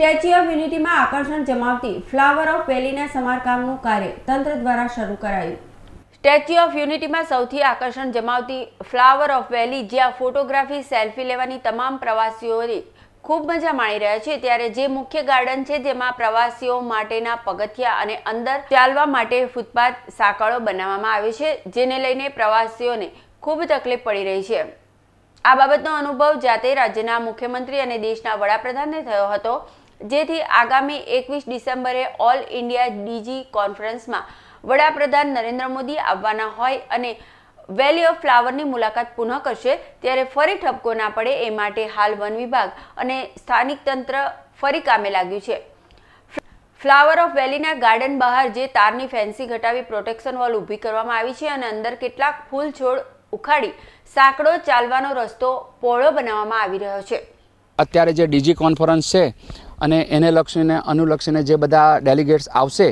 Statue of યુનિટીમાં આકર્ષણ જમાવતી flower of વેલીના સમારકામનું કાર્ય તંત્ર દ્વારા શરૂ કરાયું. સ્ટેચ્યુ ઓફ યુનિટીમાં સૌથી આકર્ષણ જમાવતી ફ્લાવર ઓફ વેલી, જ્યાં ફોટોગ્રાફી, સેલ્ફી લેવાની તમામ પ્રવાસીઓની ખૂબ મજા માણી રહ્યા છે, ત્યારે જે મુખ્ય ગાર્ડન છે, જેમાં પ્રવાસીઓ માટેના પગથિયા અને અંદર ચાલવા માટે ફૂટપાથ સાંકળો બનાવવામાં આવે છે, જેને લઈને પ્રવાસીઓને ખૂબ તકલીફ પડી રહી છે. આ બાબતનો અનુભવ જાતે રાજ્યના મુખ્યમંત્રી અને દેશના વડાપ્રધાનને થયો હતો. જેથી આગામી એકવીસ ડિસેમ્બરે ઓલ ઇન્ડિયા ડીજી કોન્ફરન્સમાં વડાપ્રધાન નરેન્દ્ર મોદી આવવાના હોય અને વેલી ઓફ ફ્લાવરની મુલાકાત પુનઃ કરશે, ત્યારે ફરી ઠપકો ના પડે એ માટે હાલ વન વિભાગ અને સ્થાનિક તંત્ર ફરી કામે લાગ્યું છે. ફ્લાવર ઓફ વેલીના ગાર્ડન બહાર જે તારની ફેન્સી ઘટાવી પ્રોટેક્શન વોલ ઊભી કરવામાં આવી છે અને અંદર કેટલાક ફૂલ છોડ ઉખાડી સાંકડો ચાલવાનો રસ્તો પહોળો બનાવવામાં આવી રહ્યો છે. અત્યારે જે ડીજી કોન્ફરન્સ છે અને એને લક્ષીને અનુલક્ષીને જે બધા ડેલિગેટ્સ આવશે,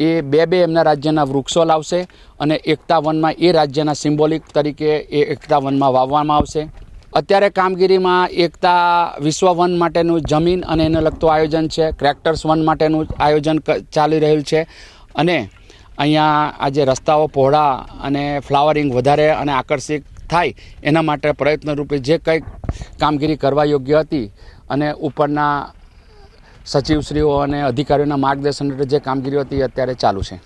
એ બે બે એમના રાજ્યના વૃક્ષો લાવશે અને એકતા વનમાં એ રાજ્યના સિમ્બોલિક તરીકે એ એકતા વનમાં વાવવામાં આવશે. અત્યારે કામગીરીમાં એકતા વિશ્વ વન માટેનું જમીન અને એને લગતું આયોજન છે, ક્રેક્ટર્સ વન માટેનું આયોજન ચાલી રહ્યું છે અને અહીંયા આજે રસ્તાઓ, પહોળા અને ફ્લાવરિંગ વધારે અને આકર્ષિત થાય, એના માટે પ્રયત્નરૂપે જે કંઈક કામગીરી કરવા યોગ્ય હતી અને ઉપરના સચિવશ્રીઓ અને અધિકારીઓના માર્ગદર્શન જે કામગીરી હતી અત્યારે ચાલુ છે.